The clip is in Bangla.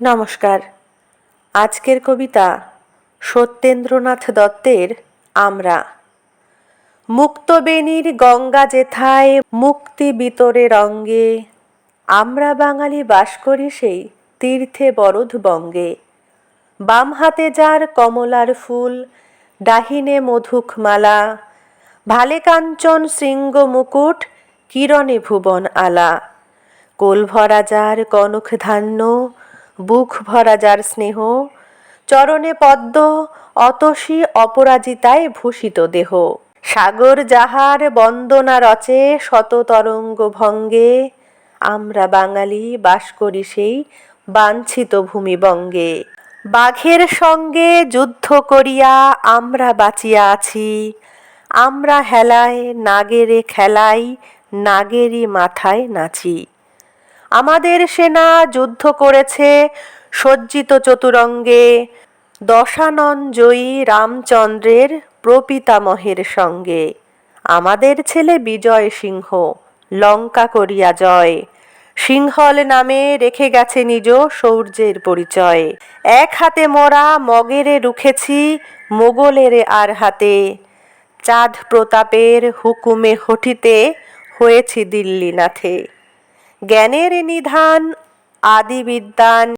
নমস্কার। আজকের কবিতা সত্যেন্দ্রনাথ দত্তের আমরা। মুক্তবেণীর গঙ্গা যেথায়, মুক্তি বিতরে রঙ্গে। আমরা বাঙালি বাস করি সেই তীর্থে বরধ বঙ্গে। বাম হাতে যার কমলার ফুল ডাহিনে মধুক মালা। ভালে কাঞ্চন শৃঙ্গ মুকুট, কিরণে ভুবন আলা। কোল ভরা যার কনক ধান্য বুক ভরা যার স্নেহ, চরণে পদ্ম, অতসী অপরাজিতায় ভূষিত দেহ। সাগর যাহার বন্দনা রচে শত তরঙ্গ ভঙ্গে, আমরা বাঙালি বাস করি সেই বাঞ্ছিত ভূমিবঙ্গে। বাঘের সঙ্গে যুদ্ধ করিয়া আমরা বাঁচিয়া আছি, আমরা হেলায়, নাগেরে খেলাই, নাগেরই মাথায় নাচি। আমাদের সেনা যুদ্ধ করেছে। সজ্জিত চতুরঙ্গে দশানন জয়ী রামচন্দ্রের প্রপিতামহের সঙ্গে। আমাদের ছেলে বিজয় সিংহ, লঙ্কা করিয়া জয়। সিংহল নামে রেখে গেছে নিজ শৌর্যের পরিচয়। এক হাতে মোরা মগেরে রুখেছি, মোগলের আর হাতে। চাঁদ প্রতাপের হুকুমে হঠিতে হয়েছি দিল্লীনাথে। জ্ঞানের নিধান আদি বিদ্যান